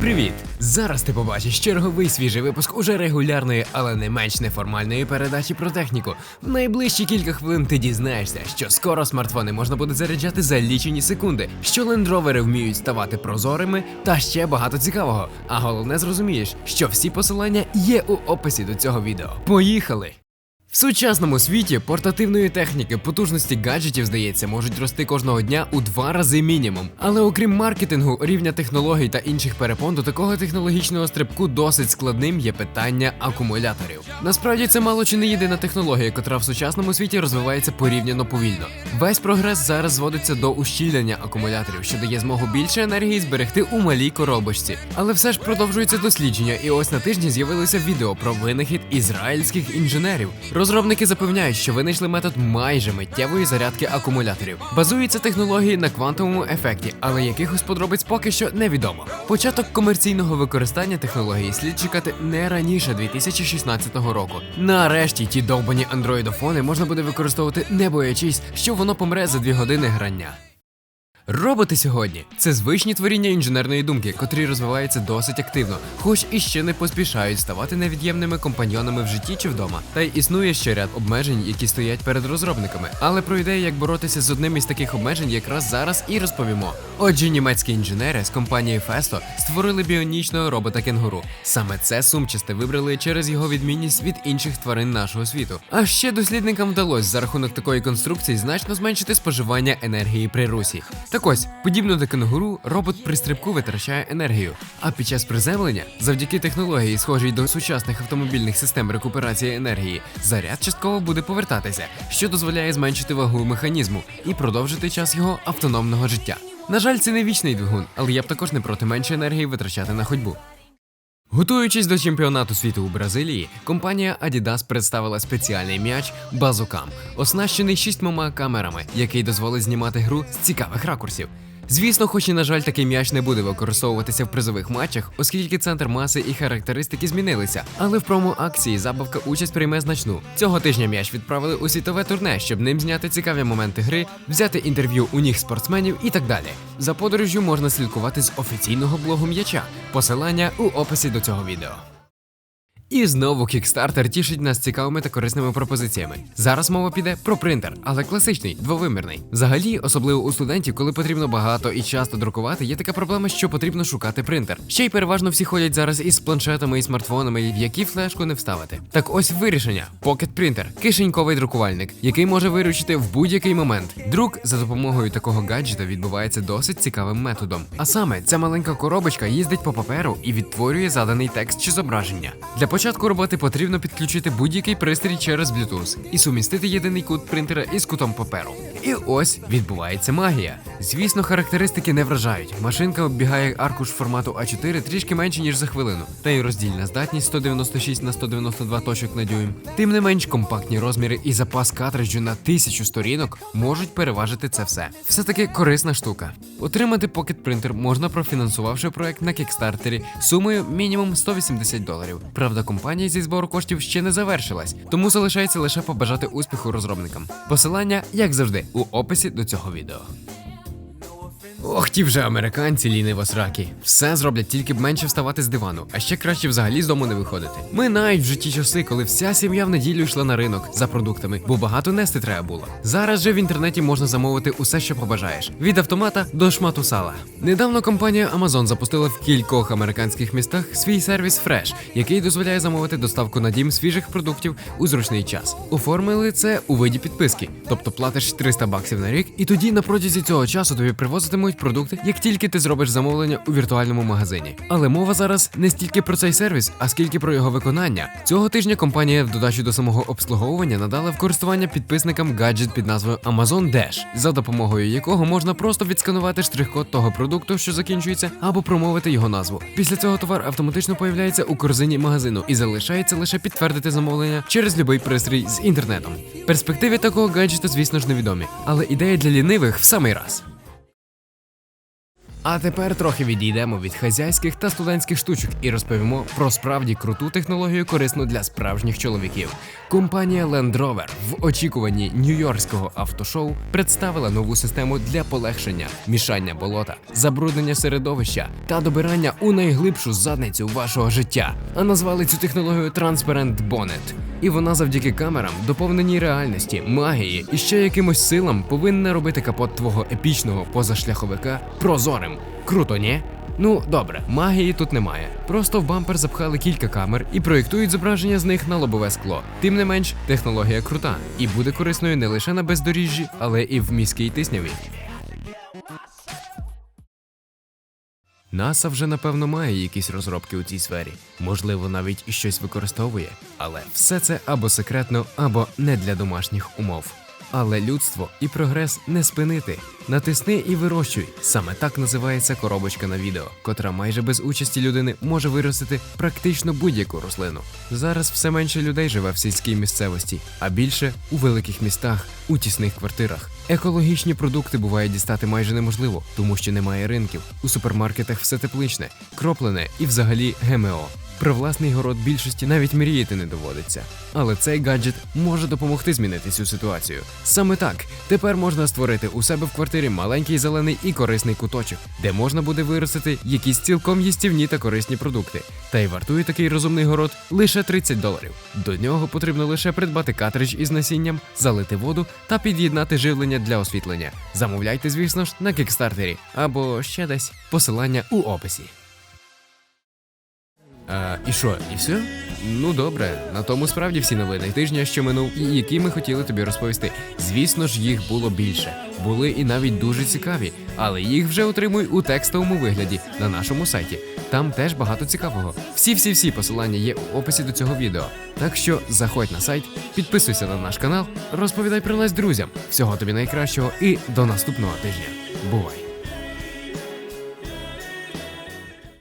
Привіт! Зараз ти побачиш черговий свіжий випуск уже регулярної, але не менш неформальної передачі про техніку. В найближчі кілька хвилин ти дізнаєшся, що скоро смартфони можна буде заряджати за лічені секунди, що лендровери вміють ставати прозорими, та ще багато цікавого. А головне зрозумієш, що всі посилання є у описі до цього відео. Поїхали! В сучасному світі портативної техніки потужності гаджетів, здається, можуть рости кожного дня у два рази мінімум. Але окрім маркетингу, рівня технологій та інших перепон до такого технологічного стрибку досить складним є питання акумуляторів. Насправді це мало чи не єдина технологія, котра в сучасному світі розвивається порівняно повільно. Весь прогрес зараз зводиться до ущільнення акумуляторів, що дає змогу більше енергії зберегти у малій коробочці. Але все ж продовжується дослідження, і ось на тижні з'явилося відео про винахід ізраїльських інженерів. Розробники запевняють, що винайшли метод майже миттєвої зарядки акумуляторів. Базуються технології на квантовому ефекті, але якихось подробиць поки що невідомо. Початок комерційного використання технології слід чекати не раніше 2016 року. Нарешті ті довбані андроїдофони можна буде використовувати не боячись, що воно помре за дві години грання. Роботи сьогодні це звичні творіння інженерної думки, котрі розвиваються досить активно, хоч і ще не поспішають ставати невід'ємними компаньйонами в житті чи вдома. Та й існує ще ряд обмежень, які стоять перед розробниками. Але про ідею, як боротися з одним із таких обмежень, якраз зараз і розповімо. Отже, німецькі інженери з компанії Festo створили біонічного робота кенгуру. Саме це сумчасте вибрали через його відмінність від інших тварин нашого світу. А ще дослідникам вдалося за рахунок такої конструкції значно зменшити споживання енергії при русі. Так ось, подібно до кенгуру, робот при стрибку витрачає енергію. А під час приземлення, завдяки технології, схожій до сучасних автомобільних систем рекуперації енергії, заряд частково буде повертатися, що дозволяє зменшити вагу механізму і продовжити час його автономного життя. На жаль, це не вічний двигун, але я б також не проти менше енергії витрачати на ходьбу. Готуючись до чемпіонату світу у Бразилії, компанія Adidas представила спеціальний м'яч Базукам, оснащений шістьмома камерами, який дозволить знімати гру з цікавих ракурсів. Звісно, хоч і на жаль, такий м'яч не буде використовуватися в призових матчах, оскільки центр маси і характеристики змінилися. Але в промо-акції забавка участь прийме значну. Цього тижня м'яч відправили у світове турне, щоб ним зняти цікаві моменти гри, взяти інтерв'ю у ніг спортсменів і так далі. За подорожжю можна слідкувати з офіційного блогу м'яча. Посилання у описі до цього відео. І знову Kickstarter тішить нас цікавими та корисними пропозиціями. Зараз мова піде про принтер, але класичний, двовимірний. Взагалі, особливо у студентів, коли потрібно багато і часто друкувати, є така проблема, що потрібно шукати принтер. Ще й переважно всі ходять зараз із планшетами і смартфонами, в які флешку не вставити. Так ось вирішення: Pocket Printer – кишеньковий друкувальник, який може виручити в будь-який момент. Друк за допомогою такого гаджета відбувається досить цікавим методом. А саме, ця маленька коробочка їздить по паперу і відтворює заданий текст чи зображення. Для початку роботи потрібно підключити будь-який пристрій через Bluetooth і сумістити єдиний кут принтера із кутом паперу. І ось відбувається магія. Звісно, характеристики не вражають. Машинка оббігає аркуш формату А4 трішки менше ніж за хвилину, та й роздільна здатність 196 на 192 точок на дюйм. Тим не менш, компактні розміри і запас картриджу на тисячу сторінок можуть переважити це все. Все таки корисна штука. Отримати Pocket Printer можна профінансувавши проект на кікстартері сумою мінімум 180 доларів. Правда, компанія зі збору коштів ще не завершилась, тому залишається лише побажати успіху розробникам. Посилання, як завжди, у описі до цього відео. Ох, ті вже американці ліниво сраки. Все зроблять тільки б менше вставати з дивану, а ще краще взагалі з дому не виходити. Минають в житті часи, коли вся сім'я в неділю йшла на ринок за продуктами, бо багато нести треба було. Зараз же в інтернеті можна замовити усе, що побажаєш: від автомата до шмату сала. Недавно компанія Amazon запустила в кількох американських містах свій сервіс Fresh, який дозволяє замовити доставку на дім свіжих продуктів у зручний час. Оформили це у виді підписки, тобто платиш 300 баксів на рік, і тоді на протязі цього часу тобі привозитимуть продукти, як тільки ти зробиш замовлення у віртуальному магазині. Але мова зараз не стільки про цей сервіс, а скільки про його виконання. Цього тижня компанія в додачу до самого обслуговування надала в користування підписникам гаджет під назвою Amazon Dash, за допомогою якого можна просто відсканувати штрих-код того продукту, що закінчується, або промовити його назву. Після цього товар автоматично появляється у корзині магазину і залишається лише підтвердити замовлення через будь-який пристрій з інтернетом. Перспективи такого гаджета, звісно ж, невідомі, але ідея для лінивих в самий раз. А тепер трохи відійдемо від хазяйських та студентських штучок і розповімо про справді круту технологію, корисну для справжніх чоловіків. Компанія Land Rover в очікуванні нью-йоркського автошоу представила нову систему для полегшення мішання болота, забруднення середовища та добирання у найглибшу задницю вашого життя. А назвали цю технологію Transparent Bonnet. І вона завдяки камерам, доповненій реальності, магії і ще якимось силам повинна робити капот твого епічного позашляховика прозорим. Круто, ні? Ну добре, магії тут немає. Просто в бампер запхали кілька камер і проєктують зображення з них на лобове скло. Тим не менш, технологія крута і буде корисною не лише на бездоріжжі, але і в міській тисняві. НАСА вже напевно має якісь розробки у цій сфері, можливо, навіть і щось використовує, але все це або секретно, або не для домашніх умов. Але людство і прогрес не спинити. Натисни і вирощуй. Саме так називається коробочка на відео, котра майже без участі людини може виростити практично будь-яку рослину. Зараз все менше людей живе в сільській місцевості, а більше у великих містах, у тісних квартирах. Екологічні продукти буває дістати майже неможливо, тому що немає ринків. У супермаркетах все тепличне, кроплене і взагалі ГМО. Про власний город більшості навіть мріяти не доводиться. Але цей гаджет може допомогти змінити цю ситуацію. Саме так, тепер можна створити у себе в квартирі маленький зелений і корисний куточок, де можна буде виростити якісь цілком їстівні та корисні продукти. Та й вартує такий розумний город лише 30 доларів. До нього потрібно лише придбати картридж із насінням, залити воду та під'єднати живлення для освітлення. Замовляйте, звісно ж, на кікстартері або ще десь посилання у описі. А, і що, і все? Ну добре, на тому справді всі новини тижня, що минув, і які ми хотіли тобі розповісти. Звісно ж, їх було більше. Були і навіть дуже цікаві, але їх вже отримуй у текстовому вигляді на нашому сайті. Там теж багато цікавого. Всі-всі-всі посилання є у описі до цього відео. Так що заходь на сайт, підписуйся на наш канал, розповідай про нас друзям. Всього тобі найкращого і до наступного тижня. Бувай!